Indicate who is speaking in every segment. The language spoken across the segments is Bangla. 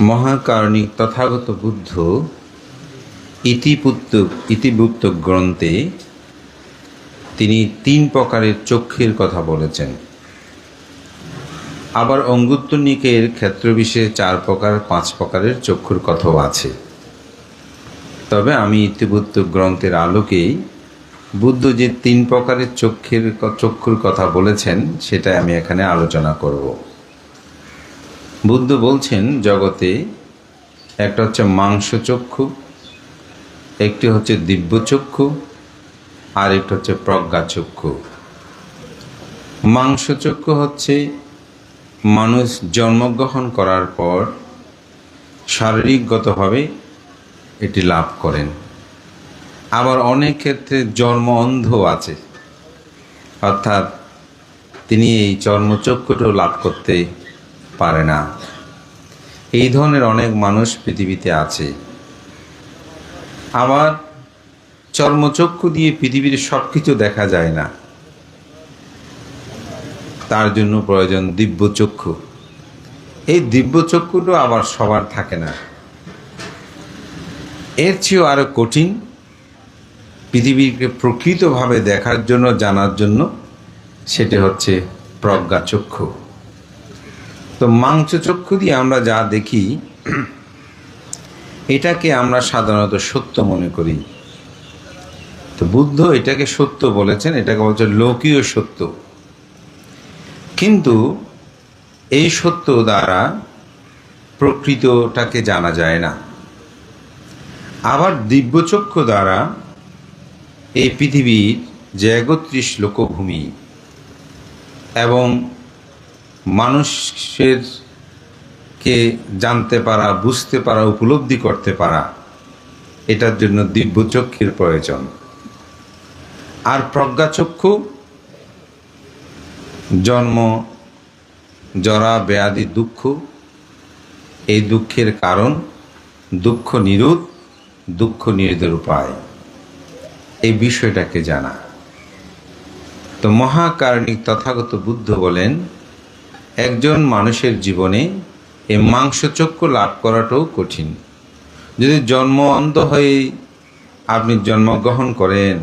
Speaker 1: মহাকারণিক তথাগত বুদ্ধ ইতিপুত্ত ইতিভুক্ত গ্রন্থে তিনি তিন প্রকারের চক্ষের কথা বলেছেন। আবার অঙ্গুত্তনিকের ক্ষেত্রবিশেষে চার প্রকার, পাঁচ প্রকারের চক্ষুর কথাও আছে। তবে আমি ইতিবুদ্ধ গ্রন্থের আলোকেই বুদ্ধ যে তিন প্রকারের চক্ষের চক্ষুর কথা বলেছেন সেটা আমি এখানে আলোচনা করব। বুদ্ধ বলছেন, জগতে একটা হচ্ছে মাংস চক্ষু, একটি হচ্ছে দিব্য চক্ষু, আর একটা হচ্ছে প্রজ্ঞা চক্ষু। মাংস চক্ষু হচ্ছে মানুষ জন্মগ্রহণ করার পর শারীরিকগতভাবে এটি লাভ করেন। আবার অনেক ক্ষেত্রে জন্ম অন্ধ আছে। অর্থাৎ তিনি এই চর্মচক্ষুটাও লাভ করতে পারে না। এই ধরনের অনেক মানুষ পৃথিবীতে আছে। আমার চর্মচক্ষু দিয়ে পৃথিবীর সব কিছু দেখা যায় না। তার জন্য প্রয়োজন দিব্য চক্ষু। এই দিব্য চক্ষুটা আবার সবার থাকে না। এর চেয়েও আরও কঠিন পৃথিবীকে প্রকৃতভাবে দেখার জন্য, জানার জন্য সেটা হচ্ছে প্রজ্ঞা চক্ষু। তো মাংস চক্ষু দিয়ে আমরা যা দেখি, এটাকে আমরা সাধারণত সত্য মনে করি। তো বুদ্ধ এটাকে সত্য বলেছেন, এটাকে বলছে লৌকীয় সত্য। কিন্তু এই সত্য দ্বারা প্রকৃতটাকে জানা যায় না। আবার দিব্যচক্ষু দ্বারা এই পৃথিবীর যে একত্রিশ লোকভূমি এবং মানুষের কে জানতে পারা, বুঝতে পারা, উপলব্ধি করতে পারা, এটার জন্য দিব্য দিব্যচক্ষের প্রয়োজন। আর প্রজ্ঞাচক্ষু জন্ম, জরা, ব্যাধি, দুঃখ, এই দুঃখের কারণ, দুঃখ নিরোধ, দুঃখ নিরোধের উপায়। এই বিষয়টাকে জানা। তো মহাকারণিক তথাগত বুদ্ধ বলেন একজন মানুষের জীবনে এই মাংসচক্র লাভ করাটাও কঠিন। যদি জন্ম অন্ধ হয়ে আপনি জন্মগ্রহণ করেন,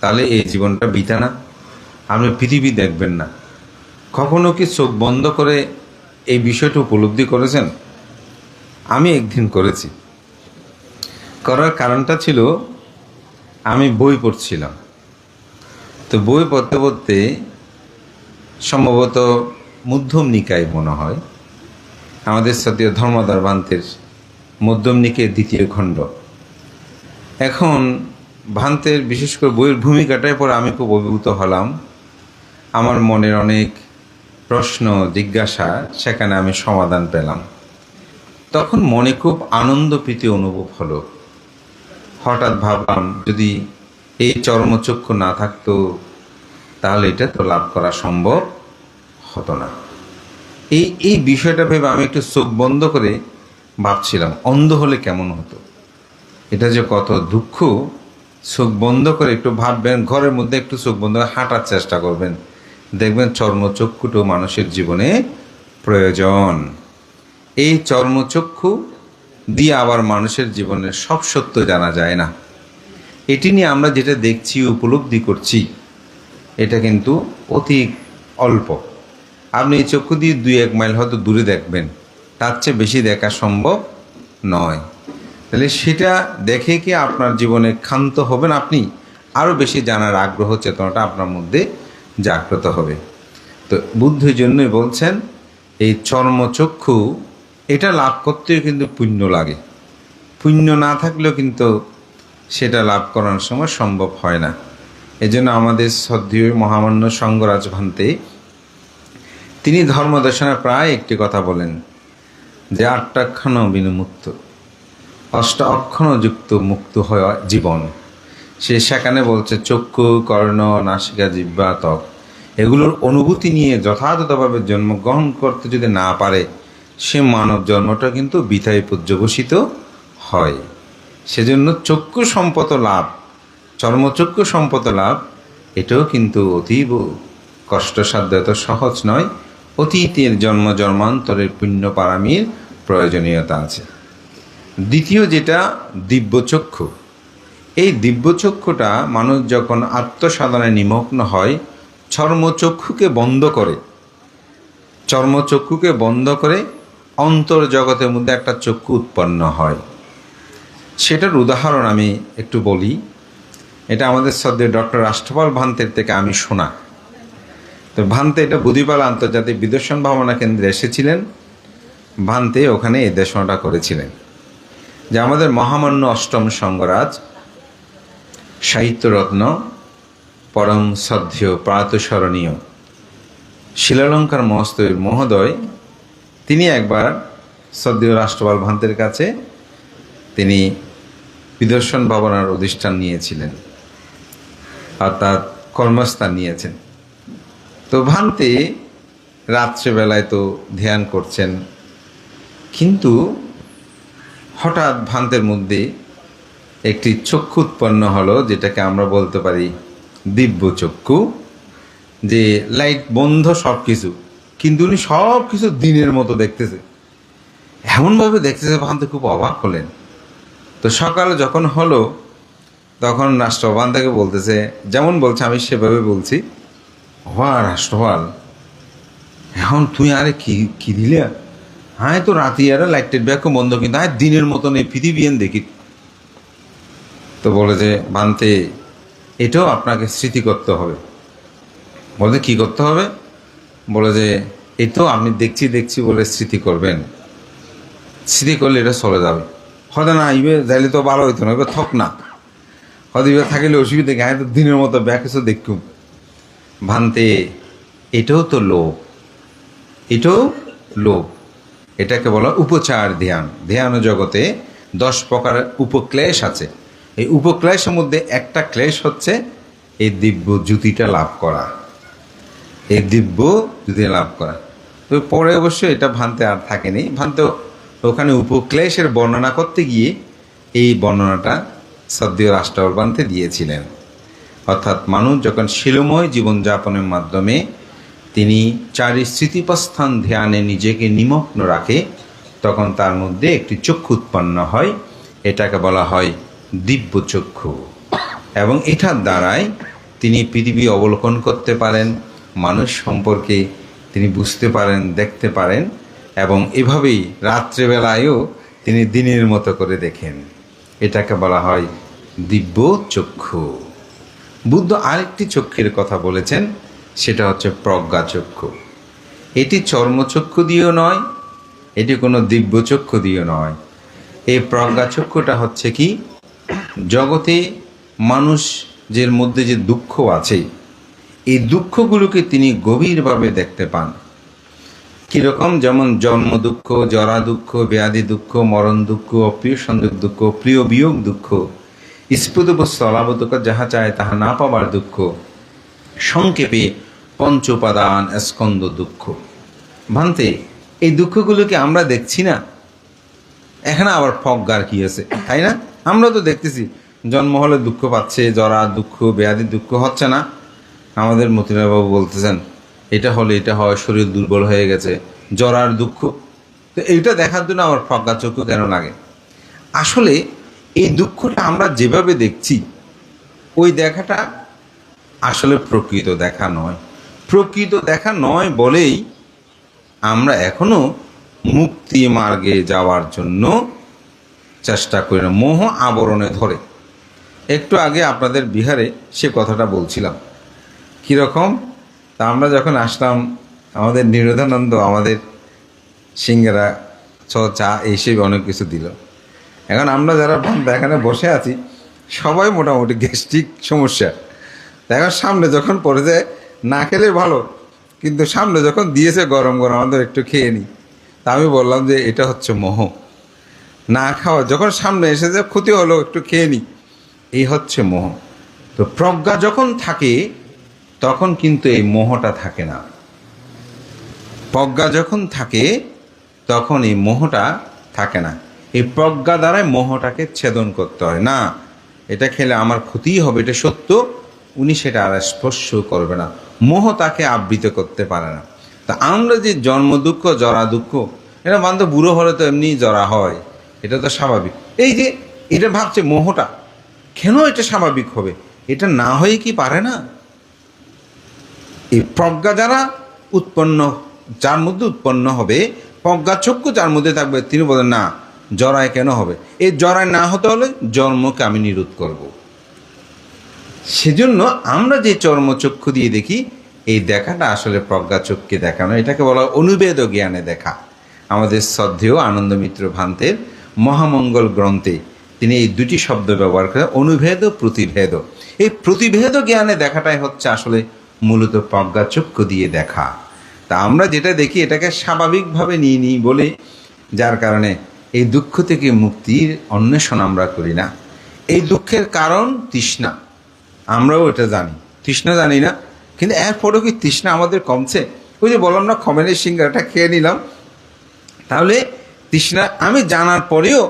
Speaker 1: তাহলে এই জীবনটা বিতা না। আপনি পৃথিবী দেখবেন না। কখনো কি চোখ বন্ধ করে এই বিষয়টা উপলব্ধি করেছেন? আমি একদিন করেছি। করার কারণটা ছিল, আমি বই পড়ছিলাম। তো বই পড়তে পড়তে সম্ভবত মধ্যম নিকায় মনে হয়। আমাদের সাথে ধর্মদার ভান্তের মধ্যম নিকের দ্বিতীয় খণ্ড। এখন ভান্তের বিশেষ করে বইয়ের ভূমিকাটায় পরে আমি খুব অভিভূত হলাম। আমার মনের অনেক প্রশ্ন, জিজ্ঞাসা, সেখানে আমি সমাধান পেলাম। তখন মনে খুব আনন্দ প্রীতি অনুভব হলো। হঠাৎ ভাবলাম, যদি এই চর্মচক্ষু না থাকতো, তাহলে এটা তো লাভ করা সম্ভব। হতো না। এই এই বিষয়টা ভেবে আমি একটু চোখ বন্ধ করে ভাবছিলাম, অন্ধ হলে কেমন হতো? এটা যে কত দুঃখ। চোখ বন্ধ করে একটু ভাববেন, ঘরের মধ্যে একটু চোখ বন্ধ করে হাঁটার চেষ্টা করবেন। দেখবেন চর্মচক্ষুটো মানুষের জীবনে প্রয়োজন। এই চর্মচক্ষু দিয়ে আবার মানুষের জীবনের সব সত্য জানা যায় না। এটি নিয়ে আমরা যেটা দেখছি, উপলব্ধি করছি, এটা কিন্তু অতি অল্প। আপনি এই চক্ষু দিয়ে দুই এক মাইল হয়তো দূরে দেখবেন। তার চেয়ে বেশি দেখা সম্ভব নয়। তাহলে সেটা দেখে কি আপনার জীবনে ক্ষান্ত হবেন আপনি? আরও বেশি জানার আগ্রহ, চেতনাটা আপনার মধ্যে জাগ্রত হবে। তো বুদ্ধের জন্যই বলছেন, এই চর্মচক্ষু, এটা লাভ করতেও কিন্তু পুণ্য লাগে। পুণ্য না থাকলেও কিন্তু সেটা লাভ করার সময় সম্ভব হয় না। এজন্য আমাদের শ্রদ্ধেয় মহামান্য সঙ্গরাজ ভান্তে তিনি ধর্মদর্শনে প্রায় একটি কথা বলেন, যে আটটাক্ষণ বিনুমুক্ত অষ্ট অক্ষণ যুক্ত মুক্ত হয় জীবন। সে সেখানে বলছে, চক্ষু, কর্ণ, নাসিকা জিব্বা ত্বক, এগুলোর অনুভূতি নিয়ে যথাযথভাবে জন্মগ্রহণ করতে যদি না পারে, সে মানব জন্মটা কিন্তু বিথায় পর্যবসিত হয়। সেজন্য চক্ষু সম্পদ লাভ, চর্মচক্ষু সম্পদ লাভ, এটাও কিন্তু অতীব কষ্টসাধ্য, এত সহজ নয়। অতীতের জন্ম জন্মান্তরের পুণ্য পারামির প্রয়োজনীয়তা আছে। দ্বিতীয় যেটা, দিব্যচক্ষু। এই দিব্যচক্ষুটা মানুষ যখন আত্মসাধনায় নিমগ্ন হয়, চর্মচক্ষুকে বন্ধ করে। চর্মচক্ষুকে বন্ধ করে অন্তর্জগতের মধ্যে একটা চক্ষু উৎপন্ন হয়। সেটার উদাহরণ আমি একটু বলি। এটা আমাদের সদ্যে ডক্টর রাষ্ট্রপাল ভান্তের থেকে আমি শোনা। তো ভান্তে এটা বুধিপাল আন্তর্জাতিক বিদর্শন ভাবনা কেন্দ্রে এসেছিলেন। ভান্তে ওখানে এই দেশনাটা করেছিলেন। যে আমাদের মহামান্য অষ্টম সঙ্গরাজ, সাহিত্যরত্ন, পরম শ্রদ্ধেয় প্রাতস্মরণীয়, শিলালঙ্কার মহস্তর মহোদয়, তিনি একবার শ্রদ্ধেয় রাষ্ট্রপাল ভান্তের কাছে তিনি বিদর্শন ভাবনার অধিষ্ঠান নিয়েছিলেন। অর্থাৎ কর্মস্থান নিয়েছেন। তো ভান্তে রাত্রেবেলায় তো ধ্যান করছেন। কিন্তু হঠাৎ ভান্তের মধ্যে একটি চক্ষু উৎপন্ন হলো, যেটাকে আমরা বলতে পারি দিব্য চক্ষু, যে লাইট বন্ধ সব কিছু কিন্তু উনি সব কিছু দিনের মতো দেখতেছে। এমনভাবে দেখতেছে, ভান্তে খুব অবাক হলেন। তো সকালে যখন হলো, তখন রাষ্ট্রপাল তাকে বলতেছে, যেমন বলছে, আমি সেভাবে বলছি হওয়া রাষ্ট্রপাল এখন তুই আরে কি কি দিলে? হ্যাঁ তো রাতি আর লাইটের ব্যাগও বন্ধ কিন্তু। হ্যাঁ দিনের মতন এই পৃথিবী দেখি। তো বলে যে, বানতে, এটাও আপনাকে স্মৃতি করতে হবে। বলে কি করতে হবে? বলে যে, এটাও আপনি দেখছি দেখছি বলে স্মৃতি করবেন। স্মৃতি করলে এটা চলে যাবে। হয়তো না, ইবে যাইলে তো ভালো হইতো না, এবার থক না। হয়তো ইবে থাকিলে অসুবিধা হ্যাঁ তো দিনের মতো ব্যাগ কিছু দেখুম। ভানতে এটাও তো লোভ। এটাও লোভ। এটাকে বলা উপচার ধ্যান। ধ্যান জগতে দশ প্রকার উপক্লেশ আছে। এই উপক্লেশের মধ্যে একটা ক্লেশ হচ্ছে এই দিব্য জ্যোতিটা লাভ করা। এই দিব্য জ্যোতি লাভ করা। তো পরে অবশ্য এটা ভানতে আর থাকেনি। ভানতে ওখানে উপক্লেশের বর্ণনা করতে গিয়ে এই বর্ণনাটা সদ্য রাষ্ট্রবান্তে দিয়েছিলেন। অর্থাৎ মানুষ যখন শিলময় জীবনযাপনের মাধ্যমে তিনি চারি স্মৃতিপ্রস্থান ধ্যানে নিজেকে নিমগ্ন রাখে, তখন তার মধ্যে একটি চক্ষু উৎপন্ন হয়। এটাকে বলা হয় দিব্য চক্ষু। এবং এটার দ্বারাই তিনি পৃথিবী অবলোকন করতে পারেন, মানুষ সম্পর্কে তিনি বুঝতে পারেন, দেখতে পারেন এবং এভাবেই রাত্রেবেলায়ও তিনি দিনের মতো করে দেখেন। এটাকে বলা হয় দিব্য চক্ষু। বুদ্ধ আরেকটি চক্ষের কথা বলেছেন, সেটা হচ্ছে প্রজ্ঞা চক্ষু। এটি চর্মচক্ষু দিয়েও নয়, এটি কোনো দিব্য চক্ষু দিয়ে নয়। এই প্রজ্ঞা চক্ষুটা হচ্ছে কি? জগতে মানুষ যের মধ্যে যে দুঃখ আছে, এই দুঃখগুলোকে তিনি গভীরভাবে দেখতে পান। কীরকম? যেমন জন্ম দুঃখ, জরা দুঃখ, ব্যাধি দুঃখ, মরণ দুঃখ অপ্রিয় সংযোগ দুঃখ, প্রিয় বিয়োগ দুঃখ স্ফুতব স্থলাব যাহা চায় তাহা না পাবার দুঃখ। সংক্ষেপে পঞ্চ উপাদান স্কন্দ দুঃখ। ভান্তে, এই দুঃখগুলোকে আমরা দেখছি না? এখানে আবার ফজ্ঞার কি আছে? তাই না? আমরা তো দেখতেছি, জন্ম হলে দুঃখ পাচ্ছে, জরা দুঃখ ব্যাধি দুঃখ হচ্ছে না। আমাদের মতিরাবাবু বলতেছেন, এটা হলে এটা হয়, শরীর দুর্বল হয়ে গেছে, জরার দুঃখ। তো এইটা দেখার জন্য আমার ফজ্ঞা চক্ষু কেন লাগে? আসলে এই দুঃখটা আমরা যেভাবে দেখছি, ওই দেখাটা আসলে প্রকৃত দেখা নয়। প্রকৃত দেখা নয় বলেই আমরা এখনও মুক্তি মার্গে যাওয়ার জন্য চেষ্টা করি না। মোহ আবরণে ধরে। একটু আগে আপনাদের বিহারে সে কথাটা বলছিলাম। কীরকম তা আমরা যখন আসলাম, আমাদের নিরোধানন্দ আমাদের সিঙ্গারা, ছ, চা এইসব অনেক কিছু দিল। এখন আমরা যারা বান্দা এখানে বসে আছি, সবাই মোটামুটি গ্যাস্ট্রিক সমস্যা। এখন সামনে যখন পড়ে যায় না খেলে ভালো, কিন্তু সামনে যখন দিয়েছে গরম গরম, আমাদের একটু খেয়ে নিই তা আমি বললাম যে এটা হচ্ছে মোহ। না খাওয়া, যখন সামনে এসেছে, ক্ষতি হলো, একটু খেয়ে নিই এই হচ্ছে মোহ। তো প্রজ্ঞা যখন থাকে, তখন কিন্তু এই মোহটা থাকে না। প্রজ্ঞা যখন থাকে, তখন এই মোহটা থাকে না। এই প্রজ্ঞা দ্বারাই মোহটাকে ছেদন করতে হয়। না, এটা খেলে আমার ক্ষতিই হবে, এটা সত্য। উনি সেটা আর স্পর্শ করবে না। মোহ তাকে আবৃত করতে পারে না। তা আমরা যে জন্ম দুঃখ, জরা দুঃখ এটা তো বুড়ো হলে তো এমনি জরা হয়, এটা তো স্বাভাবিক। এই যে, এটা ভাবছে মোহটা, কেন এটা স্বাভাবিক হবে? এটা না হয়ে কি পারে না? এই প্রজ্ঞা যারা উৎপন্ন, যার মধ্যে উৎপন্ন হবে প্রজ্ঞাচক্ষু যার মধ্যে থাকবে, তিনি বলেন, না জরায় কেন হবে? এই জরায় না হতে হলে জন্মকে আমি নিরোধ করব। সেজন্য আমরা যে চর্মচক্ষু দিয়ে দেখি, এই দেখাটা আসলে প্রজ্ঞাচক্ষে দেখানো। এটাকে বলা হয় অনুবেদ জ্ঞানে দেখা। আমাদের শ্রদ্ধেয় আনন্দমিত্র ভান্তের মহামঙ্গল গ্রন্থে তিনি এই দুটি শব্দ ব্যবহার করেন, অনুভেদ প্রতিভেদ। এই প্রতিভেদ জ্ঞানে দেখাটাই হচ্ছে আসলে মূলত প্রজ্ঞাচক্ষু দিয়ে দেখা। তা আমরা যেটা দেখি, এটাকে স্বাভাবিকভাবে নিয়ে নিই বলে, যার কারণে এই দুঃখ থেকে মুক্তির অন্বেষণ আমরা করি না। এই দুঃখের কারণ তৃষ্ণা। আমরাও এটা জানি। তৃষ্ণা জানি না, কিন্তু এরপরেও কি তৃষ্ণা আমাদের কমছে? ওই যে বললাম না খমেনের সিঙ্গারটা খেয়ে নিলাম। তাহলে তৃষ্ণা আমি জানার পরেও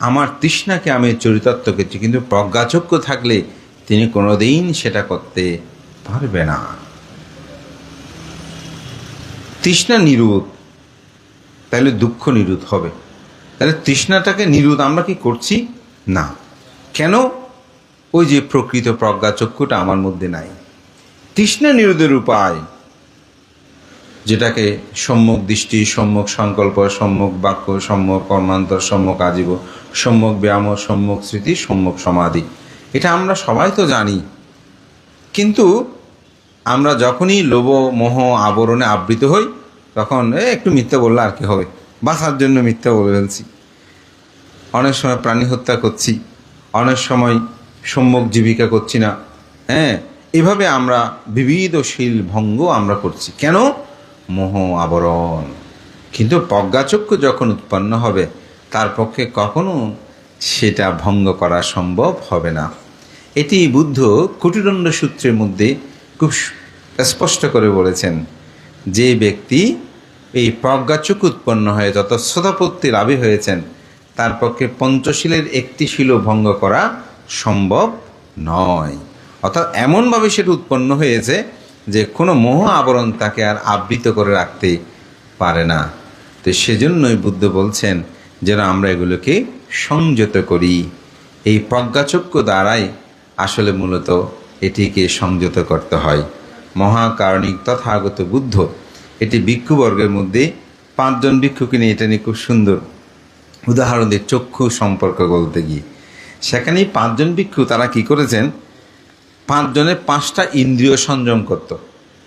Speaker 1: আমার তৃষ্ণাকে আমি চরিতার্থ করছি, কিন্তু প্রজ্ঞাচক্য থাকলে তিনি কোনোদিন সেটা করতে পারবে না। তৃষ্ণা নিরোধ তাহলে দুঃখ নিরোধ হবে। তাহলে তৃষ্ণাটাকে নিরোধ আমরা কি করছি? না। কেন? ওই যে প্রকৃত প্রজ্ঞাচক্ষুটা আমার মধ্যে নাই। তৃষ্ণা নিরোধের উপায়, যেটাকে সম্যক দৃষ্টি, সম্যক সংকল্প, সম্যক বাক্য, সম্যক কর্মান্তর, সম্যক আজীব, সম্যক ব্যায়াম, সম্যক স্মৃতি, সম্যক সমাধি। এটা আমরা সবাই তো জানি। কিন্তু আমরা যখনই লোভ, মোহ, আবরণে আবৃত হই, তখন একটু মিথ্যে বললে আর কি হবে? বাঁচার জন্য মিথ্যা বলে ফেলছি। অনেক সময় প্রাণী হত্যা করছি। অনেক সময় সম্যক জীবিকা করছি না। হ্যাঁ এভাবে আমরা বিবিধশীল ভঙ্গ আমরা করছি। কেন? মোহ আবরণ। কিন্তু প্রজ্ঞাচক্ষু যখন উৎপন্ন হবে, তার পক্ষে কখনো সেটা ভঙ্গ করা সম্ভব হবে না। এটি বুদ্ধ কুটিদণ্ড সূত্রের মধ্যে খুব স্পষ্ট করে বলেছেন, যে ব্যক্তি এই প্রজ্ঞাচক্ষু উৎপন্ন হয়ে যত শ্রোতাপত্তি লাভী হয়েছেন, তার পক্ষে পঞ্চশীলের একটি শিল ভঙ্গ করা সম্ভব নয়। অর্থাৎ এমনভাবে সেটা উৎপন্ন হয়েছে যে কোনো মোহ আবরণ তাকে আর আবৃত করে রাখতে পারে না। তো সেজন্যই বুদ্ধ বলছেন, যেন আমরা এগুলোকে সংযত করি। এই প্রজ্ঞাচক্ষু দ্বারাই আসলে মূলত এটিকে সংযত করতে হয়। মহাকারণিক তথাগত বুদ্ধ এটি ভিক্ষুবর্গের মধ্যে পাঁচজন ভিক্ষুকে নিয়ে এটা নিয়ে খুব সুন্দর উদাহরণ দিয়ে চক্ষু সম্পর্ক বলতে গিয়ে। সেখানেই পাঁচজন ভিক্ষু, তারা কি করেছেন? পাঁচজনের পাঁচটা ইন্দ্রিয় সংযম করত।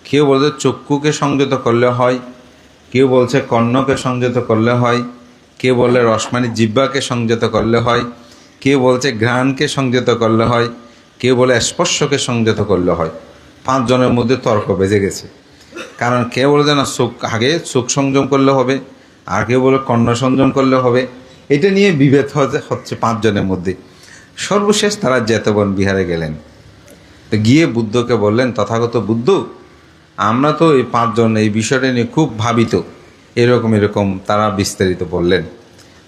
Speaker 1: কেউ বলছে চক্ষুকে সংযত করলে হয়, কেউ বলছে কর্ণকে সংযত করলে হয়, কেউ বললে রসমানি জিব্বাকে সংযত করলে হয়, কেউ বলছে ঘ্রাণকে সংযত করলে হয়, কেউ বলে স্পর্শকে সংযত করলে হয়। পাঁচজনের মধ্যে তর্ক বেজে গেছে। কারণ কেউ যে না চোখ আগে চোখ সংযম করলে হবে, আর কেউ বলে কর্ণ সংযম করলে হবে। এটা নিয়ে বিভেদ হচ্ছে পাঁচজনের মধ্যে। সর্বশেষ তারা জেতবন বিহারে গেলেন। তো গিয়ে বুদ্ধকে বললেন, তথাগত বুদ্ধ, আমরা তো এই পাঁচজন, এই বিষয়টা নিয়ে খুব ভাবিত। এরকম এরকম তারা বিস্তারিত বললেন।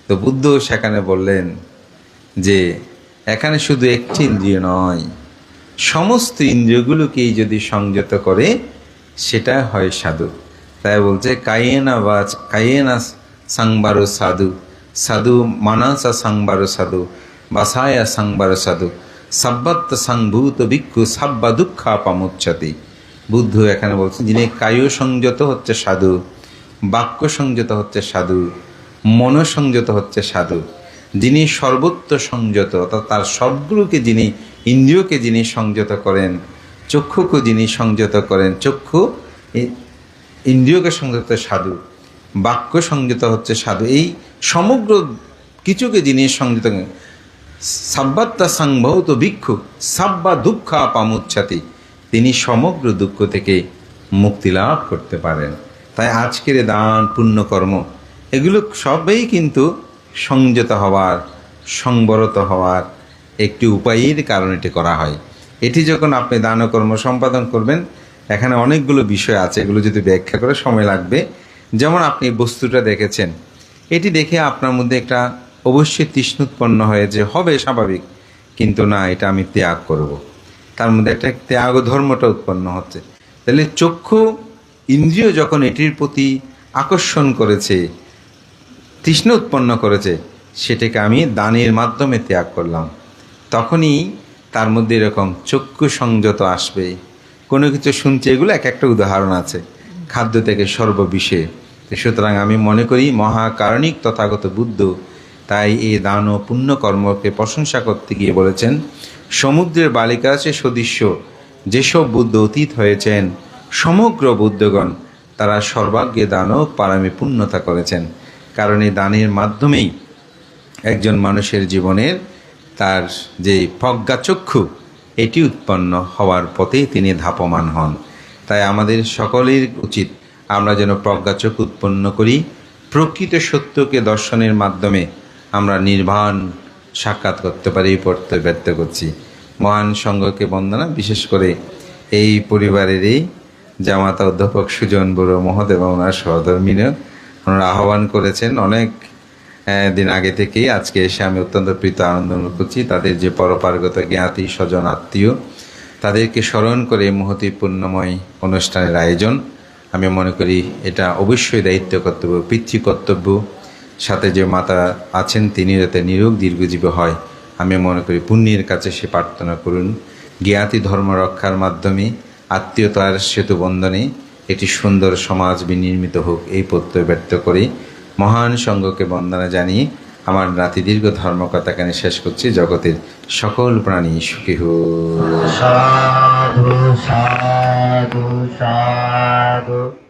Speaker 1: তো বুদ্ধ সেখানে বললেন যে, এখানে শুধু একটি ইন্দ্রিয় নয়, সমস্ত ইন্দ্রিয়গুলোকেই যদি সংযত করে সেটা হয় সাধু। তাই বলছে কায়েনা বা কায়েনা সাংবারো সাধু সাধু মানসা সাংবারো সাধু, বাসায়া সাংবারো সাধু, সাব্বাত্ত সংভূত ভিক্ষু, সাব্বা দুঃখা পামুচ্ছতি। বুদ্ধ এখানে বলছেন যিনি কায় সংযত হচ্ছে সাধু, বাক্য সংযত হচ্ছে সাধু, মন সংযত হচ্ছে সাধু, যিনি সর্বত্র সংযত, অর্থাৎ তার সবগুলোকে যিনি, ইন্দ্রিয়কে যিনি সংযত করেন চক্ষুকে যিনি সংযত করেন। চক্ষু ইন্দ্রিয়কে সংযত সাধু, বাক্য সংযত হচ্ছে সাধু। এই সমগ্র কিছুকে যিনি সংযত করেন, সাব্বাত্তা সংভৌত ভিক্ষু, সাব্বা দুঃখ পামুচ্ছাতি, তিনি সমগ্র দুঃখ থেকে মুক্তি লাভ করতে পারেন। তাই আজকের দান, পুণ্যকর্ম, এগুলো সবই কিন্তু সংযত হওয়ার, সংবরত হওয়ার একটি উপায়ের কারণে এটি করা হয়। এটি যখন আপনি দানকর্ম সম্পাদন করবেন, এখানে অনেকগুলো বিষয় আছে, এগুলো যদি ব্যাখ্যা করে সময় লাগবে। যেমন আপনি বস্তুটা দেখেছেন, এটি দেখে আপনার মধ্যে একটা অবশ্যই তৃষ্ণ উৎপন্ন হয়ে যে হবে স্বাভাবিক, কিন্তু না, এটা আমি ত্যাগ করব। তার মধ্যে একটা ত্যাগ ধর্মটা উৎপন্ন হচ্ছে। তাহলে চক্ষু ইন্দ্রিয় যখন এটির প্রতি আকর্ষণ করেছে তৃষ্ণ উৎপন্ন করেছে, সেটাকে আমি দানের মাধ্যমে ত্যাগ করলাম। তখনই তার মধ্যে এরকম চক্ষু সংযত আসবে। কোনো কিছু শুনছে, এগুলো এক একটা উদাহরণ আছে। খাদ্য থেকে সর্ববিষে। সুতরাং আমি মনে করি মহাকারণিক তথাগত বুদ্ধ তাই এই দান ও পুণ্যকর্মকে প্রশংসা করতে গিয়ে বলেছেন, সমুদ্রের বালিকা আছে সদৃশ্য। যেসব বুদ্ধ অতীত হয়েছেন, সমগ্র বুদ্ধগণ, তারা সর্বাগ্যে দান ও পারামে পূর্ণতা করেছেন। কারণ এই দানের মাধ্যমেই একজন মানুষের জীবনের তার যে প্রজ্ঞাচক্ষু এটি উৎপন্ন হওয়ার পথে তিনি ধাপমান হন। তাই আমাদের সকলের উচিত আমরা যেন প্রজ্ঞাচক্ষু উৎপন্ন করি, প্রকৃত সত্যকে দর্শনের মাধ্যমে আমরা নির্বাণ সাক্ষাৎ করতে পারি পড়তে ব্যর্থ করছি। মহান সংঘকে বন্দনা, বিশেষ করে এই পরিবারেরই জামাতা অধ্যাপক সুজন বড় মহোদয় এবং ওনার সহধর্মিনী ওনারা আহ্বান করেছেন, অনেক দিন আগে থেকেই আজকে এসে আমি অত্যন্ত প্রীত আনন্দ অনুভব করছি। তাদের যে পরপার্গত জ্ঞাতি স্বজন আত্মীয়, তাদেরকে স্মরণ করে মহতি পুণ্যময় অনুষ্ঠানের আয়োজন। আমি মনে করি এটা অবশ্যই দায়িত্ব কর্তব্য, পিতৃ কর্তব্য। সাথে যে মাতা আছেন তিনি যাতে নিরোগ দীর্ঘজীবী হয়, আমি মনে করি পুণ্যের কাছে সে প্রার্থনা করুন। জ্ঞাতি ধর্ম রক্ষার মাধ্যমে আত্মীয়তার সেতু বন্ধনে একটি সুন্দর সমাজ বিনির্মিত হোক, এই প্রত্যয় ব্যক্ত করি। মহান সঙ্গকে বন্দনা জানিয়ে আমার নাতি দীর্ঘ ধর্মকথাখানে শেষ করছি? জগতের সকল প্রাণী সুখী হোক।
Speaker 2: সাধু সাধু সাধু।